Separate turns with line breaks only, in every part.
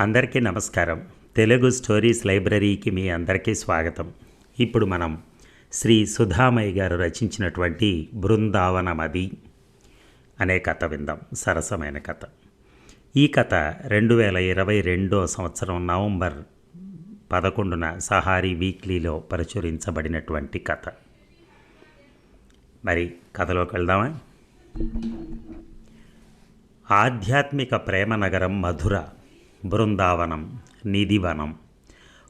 అందరికీ నమస్కారం. తెలుగు స్టోరీస్ లైబ్రరీకి మీ అందరికీ స్వాగతం. ఇప్పుడు మనం శ్రీ సుధామయ్య గారు రచించినటువంటి బృందావనమది అనే కథ విందాం. సరసమైన కథ. ఈ కథ రెండు వేల ఇరవై రెండో సంవత్సరం నవంబర్ పదకొండున సహారీ వీక్లీలో ప్రచురించబడినటువంటి కథ. మరి కథలోకి వెళ్దామా? ఆధ్యాత్మిక ప్రేమ నగరం మధుర. బృందావనం నిధివనం.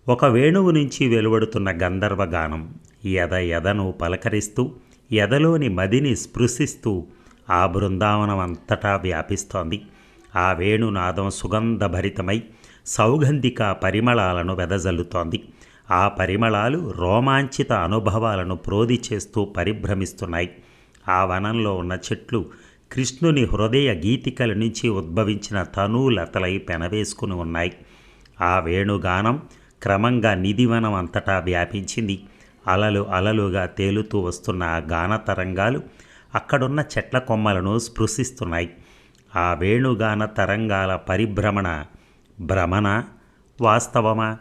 ఒక వేణువు నుంచి వెలువడుతున్న గంధర్వగానం ఎద ఎదను పలకరిస్తూ ఎదలోని మదిని స్పృశిస్తూ ఆ బృందావనం అంతటా వ్యాపిస్తోంది. ఆ వేణునాదం సుగంధభరితమై సౌగంధిక పరిమళాలను వెదజల్లుతోంది. ఆ పరిమళాలు రోమాంచిత అనుభవాలను ప్రోది చేస్తూ పరిభ్రమిస్తున్నాయి. ఆ వనంలో ఉన్న చెట్లు కృష్ణుని హృదయ గీతికల నుంచి ఉద్భవించిన తనూలతలై పెనవేసుకుని ఉన్నాయి. ఆ వేణుగానం క్రమంగా నిధివనం అంతటా వ్యాపించింది. అలలు అలలుగా తేలుతూ వస్తున్న ఆ గాన తరంగాలు అక్కడున్న చెట్ల కొమ్మలను స్పృశిస్తున్నాయి. ఆ వేణుగాన తరంగాల పరిభ్రమణ భ్రమణ వాస్తవమా?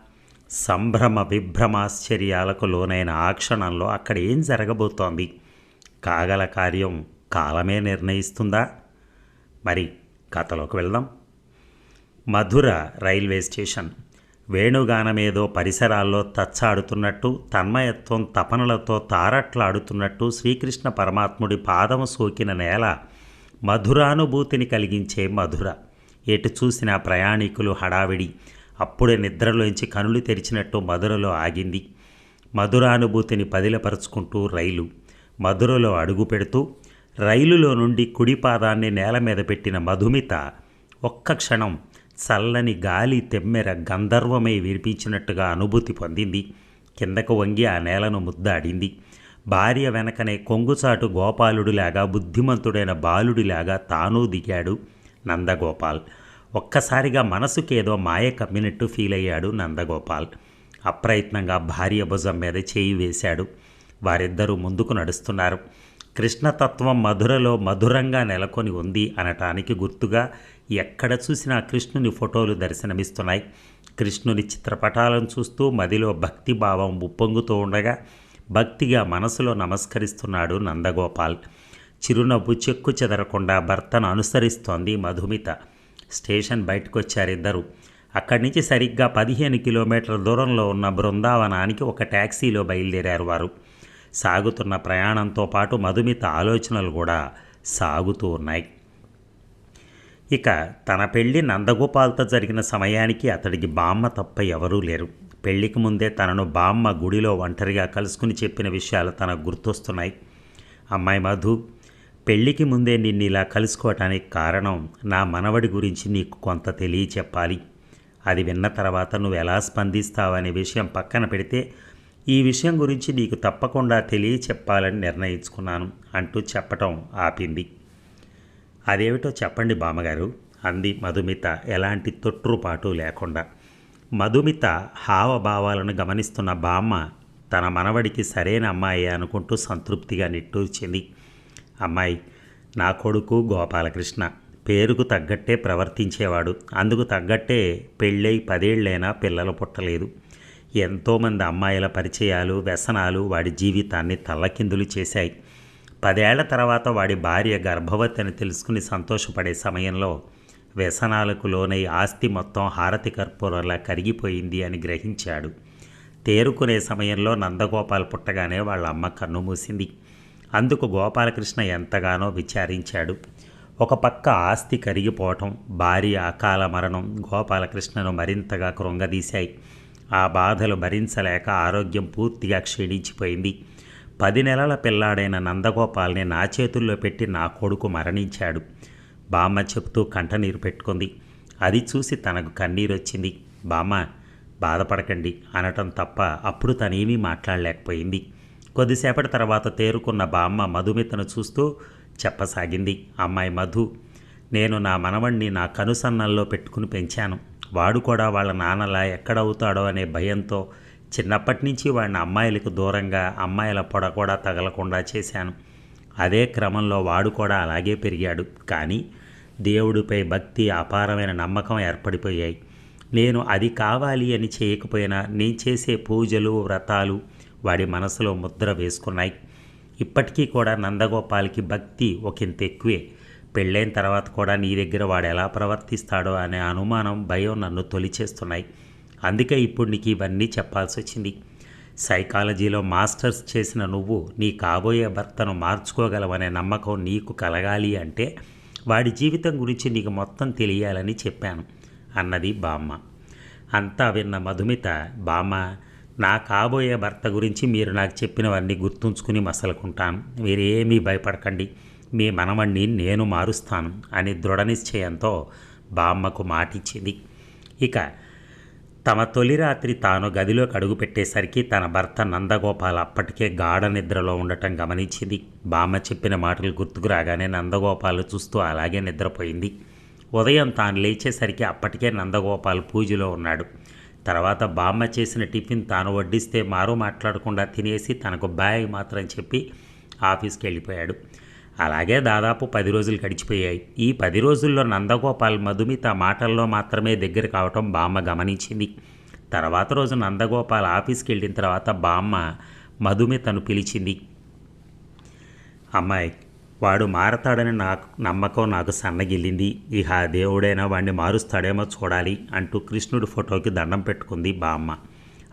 సంభ్రమ విభ్రమాశ్చర్యాలకు లోనైన ఆ క్షణంలో అక్కడ ఏం జరగబోతోంది? కాగల కార్యం కాలమే నిర్ణయిస్తుందా? మరి కథలోకి వెళ్దాం. మధుర రైల్వే స్టేషన్. వేణుగానమేదో పరిసరాల్లో తచ్చాడుతున్నట్టు తన్మయత్వం తపనలతో తారట్లాడుతున్నట్టు శ్రీకృష్ణ పరమాత్ముడి పాదము సోకిన నేల మధురానుభూతిని కలిగించే మధుర. ఎటు చూసిన ప్రయాణికులు హడావిడి. అప్పుడే నిద్రలోంచి కనులు తెరిచినట్టు మధురలో ఆగింది. మధురానుభూతిని పదిలపరుచుకుంటూ రైలు. మధురలో అడుగు పెడుతూ రైలులో నుండి కుడి పాదాన్ని నేల మీద పెట్టిన మధుమిత ఒక్క క్షణం చల్లని గాలి తెమ్మెర గంధర్వమై వినిపించినట్టుగా అనుభూతి పొందింది. కిందకు వంగి ఆ నేలను ముద్దాడింది. భార్య వెనకనే కొంగుచాటు గోపాలుడిలాగా బుద్ధిమంతుడైన బాలుడిలాగా తానూ దిగాడు నందగోపాల్. ఒక్కసారిగా మనసుకేదో మాయ కమ్మినట్టు ఫీల్ అయ్యాడు నందగోపాల్. అప్రయత్నంగా భార్య భుజం మీద చేయి వేశాడు. వారిద్దరూ ముందుకు నడుస్తున్నారు. కృష్ణతత్వం మధురలో మధురంగా నెలకొని ఉంది అనటానికి గుర్తుగా ఎక్కడ చూసినా కృష్ణుని ఫోటోలు దర్శనమిస్తున్నాయి. కృష్ణుని చిత్రపటాలను చూస్తూ మదిలో భక్తి భావం ఉప్పొంగుతూ ఉండగా భక్తిగా మనసులో నమస్కరిస్తున్నాడు నందగోపాల్. చిరునవ్వు చెక్కు చెదరకుండా భర్తను అనుసరిస్తోంది మధుమిత. స్టేషన్ బయటకు వచ్చారిద్దరు అక్కడి నుంచి సరిగ్గా పదిహేను కిలోమీటర్ల దూరంలో ఉన్న బృందావనానికి ఒక ట్యాక్సీలో బయలుదేరారు వారు. సాగుతున్న ప్రయాణంతో పాటు మధుమిత ఆలోచనలు కూడా సాగుతూ ఉన్నాయి. ఇక తన పెళ్ళి నందగోపాల్తో జరిగిన సమయానికి అతడికి బామ్మ తప్ప ఎవరూ లేరు. పెళ్ళికి ముందే తనను బామ్మ గుడిలో ఒంటరిగా కలుసుకుని చెప్పిన విషయాలు తనకు గుర్తొస్తున్నాయి. అమ్మాయి మధు పెళ్ళికి ముందే నిన్ను ఇలా కలుసుకోవటానికి కారణం నా మనవడి గురించి నీకు కొంత తెలియచెప్పాలి. అది విన్న తర్వాత నువ్వు ఎలా స్పందిస్తావనే విషయం పక్కన పెడితే ఈ విషయం గురించి నీకు తప్పకుండా తెలియచెప్పాలని నిర్ణయించుకున్నాను అంటూ చెప్పటం ఆపింది. అదేమిటో చెప్పండి బామ్మగారు అంది మధుమిత ఎలాంటి తొట్టుపాటు లేకుండా. మధుమిత హావభావాలను గమనిస్తున్న బామ్మ తన మనవడికి సరైన అమ్మాయి అనుకుంటూ సంతృప్తిగా నిట్టూర్చింది. అమ్మాయి నా కొడుకు గోపాలకృష్ణ. పేరుకు తగ్గట్టే ప్రవర్తించేవాడు. అందుకు తగ్గట్టే పెళ్ళై పదేళ్ళైనా పిల్లలు పుట్టలేదు. ఎంతోమంది అమ్మాయిల పరిచయాలు వ్యసనాలు వాడి జీవితాన్ని తల్లకిందులు చేశాయి. పదేళ్ళ తర్వాత వాడి భార్య గర్భవతి అని తెలుసుకుని సంతోషపడే సమయంలో వ్యసనాలకు లోనై ఆస్తి మొత్తం హారతి కర్పూరంలా కరిగిపోయింది అని గ్రహించాడు. తేరుకునే సమయంలో నందగోపాల్ పుట్టగానే వాళ్ళ అమ్మ కన్ను మూసింది. అందుకు గోపాలకృష్ణ ఎంతగానో విచారించాడు. ఒక పక్క ఆస్తి కరిగిపోవటం భార్య అకాల మరణం గోపాలకృష్ణను మరింతగా కృంగదీశాయి. ఆ బాధలు భరించలేక ఆరోగ్యం పూర్తిగా క్షీణించిపోయింది. పది నెలల పిల్లాడైన నందగోపాల్ని నా చేతుల్లో పెట్టి నా కొడుకు మరణించాడు. బామ్మ చెప్తూ కంటనీరు పెట్టుకుంది. అది చూసి తనకు కన్నీరు వచ్చింది బామ్మ బాధపడకండి అనటం తప్ప అప్పుడు తనేమీ మాట్లాడలేకపోయింది. కొద్దిసేపటి తర్వాత తేరుకున్న బామ్మ మధుమితను చూస్తూ చెప్పసాగింది. అమ్మాయి మధు నేను నా మనవణ్ణి నా కనుసన్నల్లో పెట్టుకుని పెంచాను. వాడు కూడా వాళ్ళ నాన్నలా ఎక్కడవుతాడో అనే భయంతో చిన్నప్పటి నుంచి వాడిని అమ్మాయిలకు దూరంగా అమ్మాయిల పొడ కూడా తగలకుండా చేశాను. అదే క్రమంలో వాడు కూడా అలాగే పెరిగాడు. కానీ దేవుడిపై భక్తి అపారమైన నమ్మకం ఏర్పడిపోయాయి. నేను అది కావాలి అని చేయకపోయినా నేను చేసే పూజలు వ్రతాలు వాడి మనసులో ముద్ర వేసుకున్నాయి. ఇప్పటికీ కూడా నందగోపాల్కి భక్తి ఒకంత ఎక్కువే. పెళ్ళైన తర్వాత కూడా నీ దగ్గర వాడు ఎలా ప్రవర్తిస్తాడో అనే అనుమానం భయం నన్ను తొలిచేస్తున్నాయి. అందుకే ఇప్పుడు నీకు ఇవన్నీ చెప్పాల్సి వచ్చింది. సైకాలజీలో మాస్టర్స్ చేసిన నువ్వు నీ కాబోయే భర్తను మార్చుకోగలవనే నమ్మకం నీకు కలగాలి అంటే వాడి జీవితం గురించి నీకు మొత్తం తెలియాలని చెప్పాను అన్నది బామ్మ. అంతా విన్న మధుమిత బామ్మ నా కాబోయే భర్త గురించి మీరు నాకు చెప్పినవన్నీ గుర్తుంచుకుని మసలుకుంటాను. మీరేమీ భయపడకండి. మీ మనవణ్ణి నేను మారుస్తాను అని దృఢ నిశ్చయంతో బామ్మకు మాటిచ్చింది. ఇక తమ తొలి రాత్రి తాను గదిలోకి అడుగుపెట్టేసరికి తన భర్త నందగోపాల్ అప్పటికే గాఢ నిద్రలో ఉండటం గమనించింది. బామ్మ చెప్పిన మాటలు గుర్తుకు రాగానే నందగోపాల్ చూస్తూ అలాగే నిద్రపోయింది. ఉదయం తాను లేచేసరికి అప్పటికే నందగోపాల్ పూజలో ఉన్నాడు. తర్వాత బామ్మ చేసిన టిఫిన్ తాను వడ్డిస్తే మారు మాట్లాడకుండా తినేసి తనకు బాయ్ మాత్రం చెప్పి ఆఫీస్కి వెళ్ళిపోయాడు. అలాగే దాదాపు పది రోజులు గడిచిపోయాయి. ఈ పది రోజుల్లో నందగోపాల్ మధుమిత మాటల్లో మాత్రమే దగ్గర కావటం బామ్మ గమనించింది. తర్వాత రోజు నందగోపాల్ ఆఫీస్కి వెళ్ళిన తర్వాత బామ్మ మధుమితను పిలిచింది. అమ్మాయి వాడు మారతాడని నాకు నమ్మకం నాకు సన్నగిల్లింది. ఇహ దేవుడైనా వాడిని మారుస్తాడేమో చూడాలి అంటూ కృష్ణుడి ఫోటోకి దండం పెట్టుకుంది బామ్మ.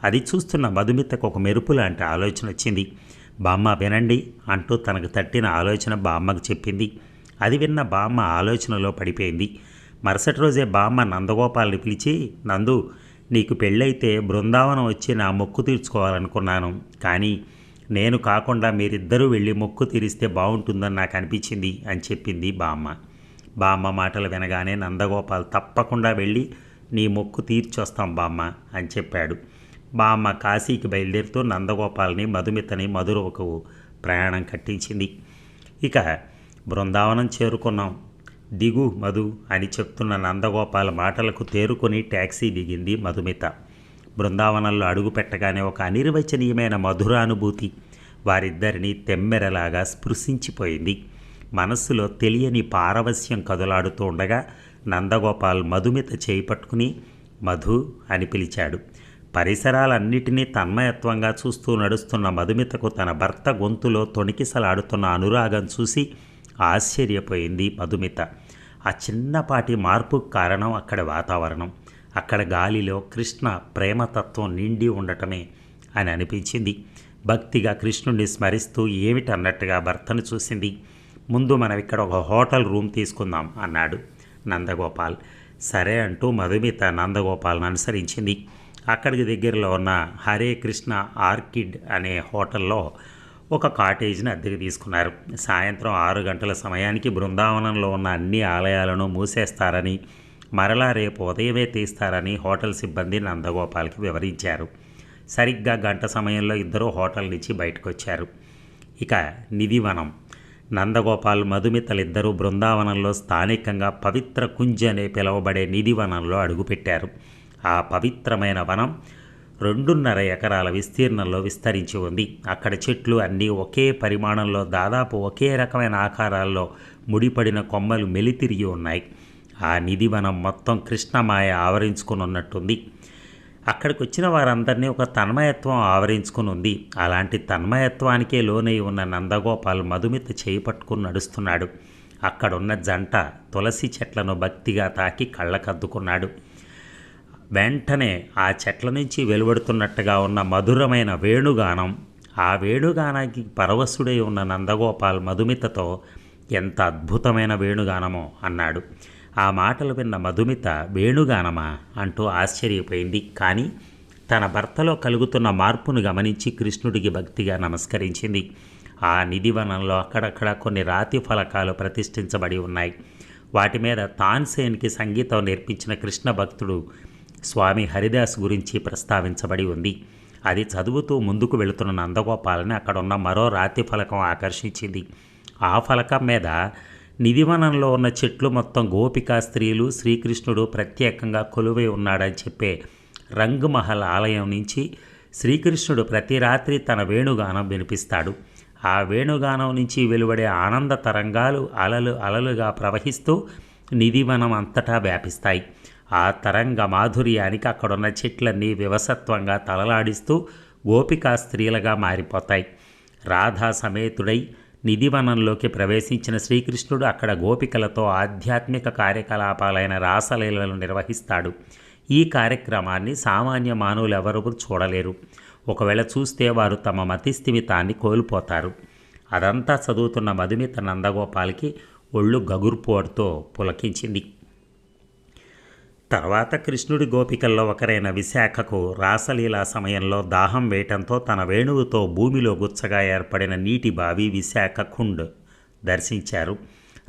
అది చూస్తున్న మధుమితకు ఒక మెరుపు లాంటి ఆలోచన వచ్చింది. బామ్మ వినండి అంటూ తనకు తట్టిన ఆలోచన బామ్మకు చెప్పింది. అది విన్న బామ్మ ఆలోచనలో పడిపోయింది. మరుసటి రోజే బామ్మ నందగోపాల్ని పిలిచి నందు నీకు పెళ్ళైతే బృందావనం వచ్చి నా మొక్కు తీర్చుకోవాలనుకున్నాను. కానీ నేను కాకుండా మీరిద్దరూ వెళ్ళి మొక్కు తీరిస్తే బాగుంటుందని నాకు అనిపించింది అని చెప్పింది బామ్మ. బామ్మ మాటలు వినగానే నందగోపాల్ తప్పకుండా వెళ్ళి నీ మొక్కు తీర్చొస్తాం బామ్మ అని చెప్పాడు. మా అమ్మ కాశీకి బయలుదేరుతూ నందగోపాల్ని మధుమితని ఒక ప్రయాణం కట్టించింది. ఇక బృందావనం చేరుకున్నాం. దిగు మధు అని చెప్తున్న నందగోపాల్ మాటలకు తేరుకొని ట్యాక్సీ దిగింది మధుమిత. బృందావనంలో అడుగు పెట్టగానే ఒక అనిర్వచనీయమైన మధురానుభూతి వారిద్దరిని తెమ్మెరలాగా స్పృశించిపోయింది. మనస్సులో తెలియని పారవస్యం కదులాడుతూ ఉండగా నందగోపాల్ మధుమిత చేయి పట్టుకుని మధు అని పిలిచాడు. పరిసరాలన్నిటినీ తన్మయత్వంగా చూస్తూ నడుస్తున్న మధుమితకు తన భర్త గొంతులో తొణికిసలాడుతున్న అనురాగం చూసి ఆశ్చర్యపోయింది మధుమిత. ఆ చిన్నపాటి మార్పుకు కారణం అక్కడ వాతావరణం. అక్కడ గాలిలో కృష్ణ ప్రేమతత్వం నిండి ఉండటమే అని అనిపించింది. భక్తిగా కృష్ణుడిని స్మరిస్తూ ఏమిటన్నట్టుగా భర్తను చూసింది. ముందు మనం ఇక్కడ ఒక హోటల్ రూమ్ తీసుకుందాం అన్నాడు నందగోపాల్. సరే అంటూ మధుమిత నందగోపాల్ని అనుసరించింది. అక్కడికి దగ్గరలో ఉన్న హరే కృష్ణ ఆర్కిడ్ అనే హోటల్లో ఒక కాటేజ్ని అద్దెకు తీసుకున్నారు. సాయంత్రం ఆరు గంటల సమయానికి బృందావనంలో ఉన్న అన్ని ఆలయాలను మూసేస్తారని మరలా రేపు ఉదయమే తీస్తారని హోటల్ సిబ్బంది నందగోపాల్కి వివరించారు. సరిగ్గా గంట సమయంలో ఇద్దరు హోటల్ నుంచి బయటకు వచ్చారు ఇక నిధివనం నందగోపాల్ మధుమితలిద్దరూ బృందావనంలో స్థానికంగా పవిత్ర కుంజ్ అనే పిలువబడే నిధివనంలో అడుగుపెట్టారు. ఆ పవిత్రమైన వనం రెండున్నర ఎకరాల విస్తీర్ణంలో విస్తరించి ఉంది. అక్కడ చెట్లు అన్నీ ఒకే పరిమాణంలో దాదాపు ఒకే రకమైన ఆకారాల్లో ముడిపడిన కొమ్మలు మెలితిరిగి ఉన్నాయి. ఆ నిధివనం మొత్తం కృష్ణమాయ ఆవరించుకుని ఉన్నట్టుంది అక్కడికి వచ్చిన వారందరినీ ఒక తన్మయత్వం ఆవరించుకుని ఉంది అలాంటి తన్మయత్వానికే లోనై ఉన్న నందగోపాల్ మధుమిత చేయి పట్టుకుని నడుస్తున్నాడు. అక్కడున్న జంట తులసి చెట్లను భక్తిగా తాకి కళ్ళకద్దుకున్నాడు. వెంటనే ఆ చెట్ల నుంచి వెలువడుతున్నట్టుగా ఉన్న మధురమైన వేణుగానం ఆ వేణుగానానికి పరవశుడై ఉన్న నందగోపాల్ మధుమితతో ఎంత అద్భుతమైన వేణుగానమో అన్నాడు. ఆ మాటలు విన్న మధుమిత వేణుగానమా? అంటూ ఆశ్చర్యపోయింది. కానీ తన భర్తలో కలుగుతున్న మార్పును గమనించి కృష్ణుడికి భక్తిగా నమస్కరించింది. ఆ నిధివనంలో అక్కడక్కడ కొన్ని రాతి ఫలకాలు ప్రతిష్ఠించబడి ఉన్నాయి. వాటి మీద తాన్సేన్కి సంగీతం నేర్పించిన కృష్ణ భక్తుడు స్వామి హరిదాస్ గురించి ప్రస్తావించబడి ఉంది. అది చదువుతూ ముందుకు వెళుతున్న నందగోపాలని అక్కడున్న మరో రాతి ఫలకం ఆకర్షించింది. ఆ ఫలకం మీద నిధివనంలో ఉన్న చెట్లు మొత్తం గోపికా స్త్రీలు శ్రీకృష్ణుడు ప్రత్యేకంగా కొలువై ఉన్నాడని చెప్పే రంగ్మహల్ ఆలయం నుంచి శ్రీకృష్ణుడు ప్రతి రాత్రి తన వేణుగానం వినిపిస్తాడు. ఆ వేణుగానం నుంచి వెలువడే ఆనంద తరంగాలు అలలు అలలుగా ప్రవహిస్తూ నిధివనం అంతటా వ్యాపిస్తాయి. ఆ తరంగ మాధుర్యానికి అక్కడున్న చెట్లన్నీ వివసత్వంగా తలలాడిస్తూ గోపికా స్త్రీలుగా మారిపోతాయి. రాధా సమేతుడై నిధివనంలోకి ప్రవేశించిన శ్రీకృష్ణుడు అక్కడ గోపికలతో ఆధ్యాత్మిక కార్యకలాపాలైన రాసలీలను నిర్వహిస్తాడు. ఈ కార్యక్రమాన్ని సామాన్య మానవులు చూడలేరు. ఒకవేళ చూస్తే వారు తమ మతిస్థిమితాన్ని కోల్పోతారు. అదంతా చదువుతున్న మధుమిత నందగోపాల్కి ఒళ్ళు గగుర్పోటుతో పులకించింది. తర్వాత కృష్ణుడి గోపికల్లో ఒకరైన విశాఖకు రాసలీలా సమయంలో దాహం వేయటంతో తన వేణువుతో భూమిలో గుచ్చగా ఏర్పడిన నీటి బావి విశాఖ కుండ్ దర్శించారు.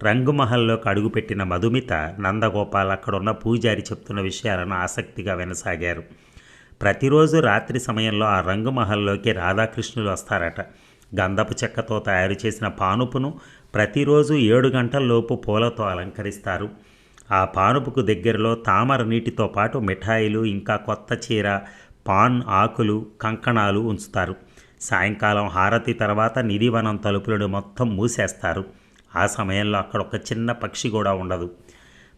రంగుమహల్లోకి అడుగుపెట్టిన మధుమిత నందగోపాల్ అక్కడున్న పూజారి చెప్తున్న విషయాలను ఆసక్తిగా వినసాగారు. ప్రతిరోజు రాత్రి సమయంలో ఆ రంగుమహల్లోకి రాధాకృష్ణులు వస్తారట. గంధపు చెక్కతో తయారు చేసిన పానుపును ప్రతిరోజు ఏడు గంటల్లోపు పూలతో అలంకరిస్తారు. ఆ పానుపుకు దగ్గరలో తామర నీటితో పాటు మిఠాయిలు ఇంకా కొత్త చీర పాన్ ఆకులు కంకణాలు ఉంచుతారు. సాయంకాలం హారతి తర్వాత నిధివనం తలుపులను మొత్తం మూసేస్తారు. ఆ సమయంలో అక్కడ ఒక చిన్న పక్షి కూడా ఉండదు.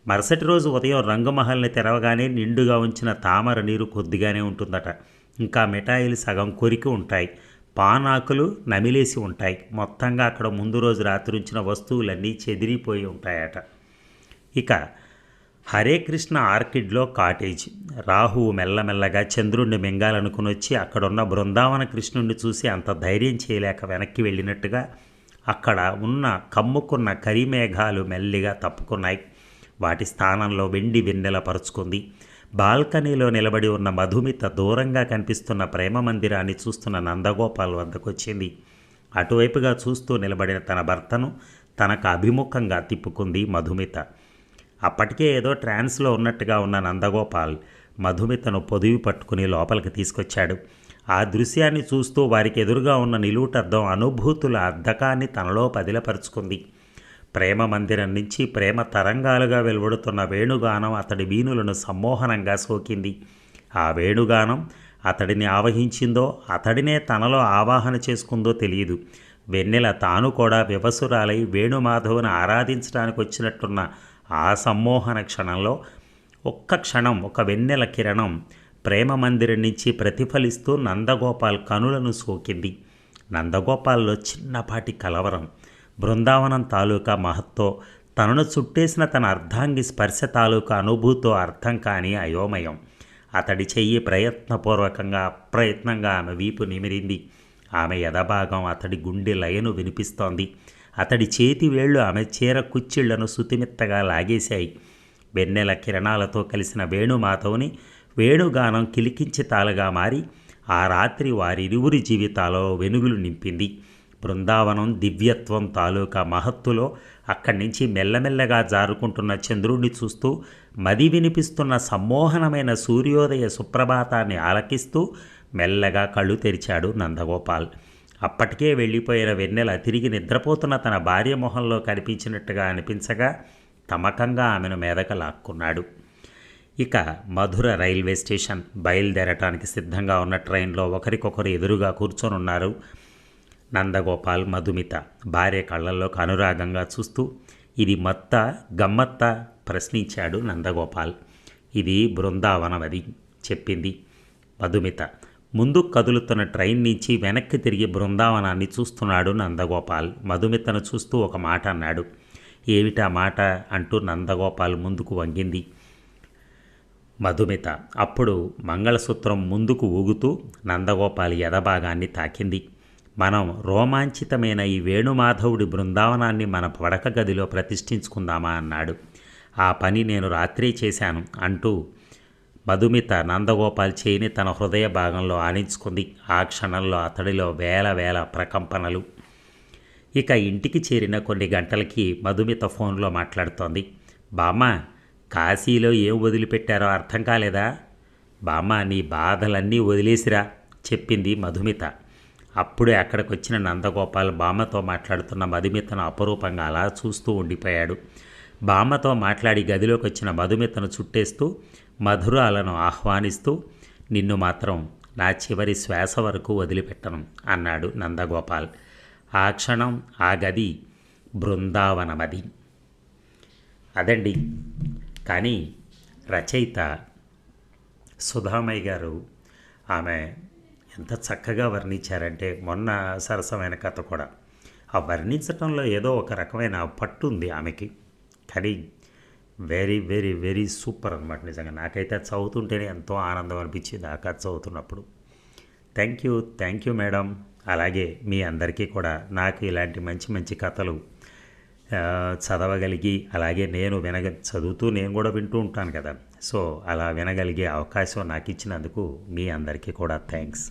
మరుసటి రోజు ఉదయం రంగమహల్ని తెరవగానే నిండుగా ఉంచిన తామర నీరు కొద్దిగానే ఉంటుందట. ఇంకా మిఠాయిలు సగం కొరికి ఉంటాయి. పానాకులు నమిలేసి ఉంటాయి. మొత్తంగా అక్కడ ముందు రోజు రాత్రి ఉంచిన వస్తువులన్నీ చెదిరిపోయి ఉంటాయట. ఇక హరే కృష్ణ ఆర్కిడ్లో కాటేజ్. రాహువు మెల్లమెల్లగా చంద్రుణ్ణి మింగాలనుకుని వచ్చి అక్కడున్న బృందావన కృష్ణుణ్ణి చూసి అంత ధైర్యం చేయలేక వెనక్కి వెళ్ళినట్టుగా అక్కడ ఉన్న కమ్ముకున్న కరిమేఘాలు మెల్లిగా తప్పుకున్నాయి. వాటి స్థానంలో వెండి వెన్నెల పరుచుకుంది. బాల్కనీలో నిలబడి ఉన్న మధుమిత దూరంగా కనిపిస్తున్న ప్రేమ మందిరాన్ని చూస్తున్న నందగోపాల్ వద్దకొచ్చింది. అటువైపుగా చూస్తూ నిలబడిన తన భర్తను తనకు అభిముఖంగా తిప్పుకుంది మధుమిత. అప్పటికే ఏదో ట్రాన్స్లో ఉన్నట్టుగా ఉన్న నందగోపాల్ మధుమితను పొదివి పట్టుకుని లోపలికి తీసుకొచ్చాడు. ఆ దృశ్యాన్ని చూస్తూ వారికి ఎదురుగా ఉన్న నిలువుటద్దం అనుభూతుల అద్దకాన్ని తనలో పదిలపరుచుకుంది. ప్రేమ మందిరం నుంచి ప్రేమ తరంగాలుగా వెలువడుతున్న వేణుగానం అతడి వీణులను సమ్మోహనంగా సోకింది. ఆ వేణుగానం అతడిని ఆవహించిందో అతడినే తనలో ఆవాహన చేసుకుందో తెలియదు. వెన్నెల తాను కూడా వివసురాలై వేణుమాధవుని ఆరాధించడానికి వచ్చినట్టున్న ఆ సమ్మోహన క్షణంలో ఒక్క క్షణం ఒక వెన్నెల కిరణం ప్రేమ మందిరం నుంచి ప్రతిఫలిస్తూ నందగోపాల్ కనులను సోకింది. నందగోపాల్లో చిన్నపాటి కలవరం బృందావనం తాలూకా మహత్తో తనను చుట్టేసిన తన అర్ధాంగి స్పర్శ తాలూకా అనుభూతో అర్థం కాని అయోమయం. అతడి చెయ్యి ప్రయత్నపూర్వకంగా అప్రయత్నంగా ఆమె వీపు నిమిరింది. ఆమె ఎదభాగం అతడి గుండె లయను వినిపిస్తోంది. అతడి చేతి వేళ్ళు ఆమె చీర కుచ్చిళ్ళను సుతిమెత్తగా లాగేశాయి. వెన్నెల కిరణాలతో కలిసిన వేణుమాధవుని వేణుగానం కిలికించి తాలుగా మారి ఆ రాత్రి వారిరువురి జీవితాలో వెనుగులు నింపింది. బృందావనం దివ్యత్వం తాలూకా మహత్తులో అక్కడి నుంచి మెల్లమెల్లగా జారుకుంటున్న చంద్రుణ్ణి చూస్తూ మది వినిపిస్తున్న సమ్మోహనమైన సూర్యోదయ సుప్రభాతాన్ని ఆలకిస్తూ మెల్లగా కళ్ళు తెరిచాడు నందగోపాల్. అప్పటికే వెళ్ళిపోయిన వెన్నెల తిరిగి నిద్రపోతున్న తన భార్య మొహంలో కనిపించినట్టుగా అనిపించగా తమకంగా ఆమెను మీదక లాక్కున్నాడు. ఇక మధుర రైల్వే స్టేషన్ బయలుదేరటానికి సిద్ధంగా ఉన్న ట్రైన్లో ఒకరికొకరు ఎదురుగా కూర్చొనున్నారు. నందగోపాల్ మధుమిత భార్య కళ్ళల్లోకి అనురాగంగా చూస్తూ ఇది మత్త గమ్మత్త? ప్రశ్నించాడు నందగోపాల్. ఇది బృందావనమది చెప్పింది మధుమిత. ముందు కదులుతున్న ట్రైన్ నుంచి వెనక్కి తిరిగి బృందావనాన్ని చూస్తున్నాడు నందగోపాల్. మధుమితను చూస్తూ ఒక మాట అన్నాడు. ఏమిటా మాట? అంటూ నందగోపాల్ ముందుకు వంగింది. మధుమిత అప్పుడు మంగళసూత్రం ముందుకు ఊగుతూ నందగోపాల్ ఎదభాగాన్ని తాకింది. మనం రోమాంచితమైన ఈ వేణుమాధవుడి బృందావనాన్ని మన పడక గదిలో ప్రతిష్ఠించుకుందామా అన్నాడు. ఆ పని నేను రాత్రి చేశాను అంటూ మధుమిత నందగోపాల్ చేయిని తన హృదయ భాగంలో ఆనించుకుంది. ఆ క్షణంలో అతడిలో వేల వేల ప్రకంపనలు. ఇక ఇంటికి చేరిన కొన్ని గంటలకి మధుమిత ఫోన్లో మాట్లాడుతోంది. బామ్మ కాశీలో ఏం వదిలిపెట్టారో అర్థం కాలేదా? బామ్మ నీ బాధలన్నీ వదిలేసిరా చెప్పింది మధుమిత. అప్పుడే అక్కడికి వచ్చిన నందగోపాల్ బామ్మతో మాట్లాడుతున్న మధుమితను అపరూపంగా అలా చూస్తూ ఉండిపోయాడు. బామ్మతో మాట్లాడి గదిలోకి వచ్చిన మధుమితను చుట్టేస్తూ మధురాలను ఆహ్వానిస్తూ నిన్ను మాత్రం నా చివరి శ్వాస వరకు వదిలిపెట్టను అన్నాడు నందగోపాల్. ఆ క్షణం ఆ గది బృందావనమది. అదండి. కానీ రచయిత సుధామయ్య గారు ఆమె ఎంత చక్కగా వర్ణించారంటే మొన్న సరసమైన కథ కూడా. ఆ వర్ణించటంలో ఏదో ఒక రకమైన పట్టు ఉంది ఆమెకి. కానీ వెరీ వెరీ వెరీ సూపర్ అనమాట నిజంగా. నాకైతే అది చదువుతుంటేనే ఎంతో ఆనందం అనిపించింది ఆ కథ చదువుతున్నప్పుడు. Thank you thank you madam అలాగే మీ అందరికీ కూడా నాకు ఇలాంటి మంచి మంచి కథలు చదవగలిగి అలాగే నేను వినగ చదువుతూ నేను కూడా వింటూ ఉంటాను కదా. సో అలా వినగలిగే అవకాశం నాకు ఇచ్చినందుకు మీ అందరికీ కూడా థ్యాంక్స్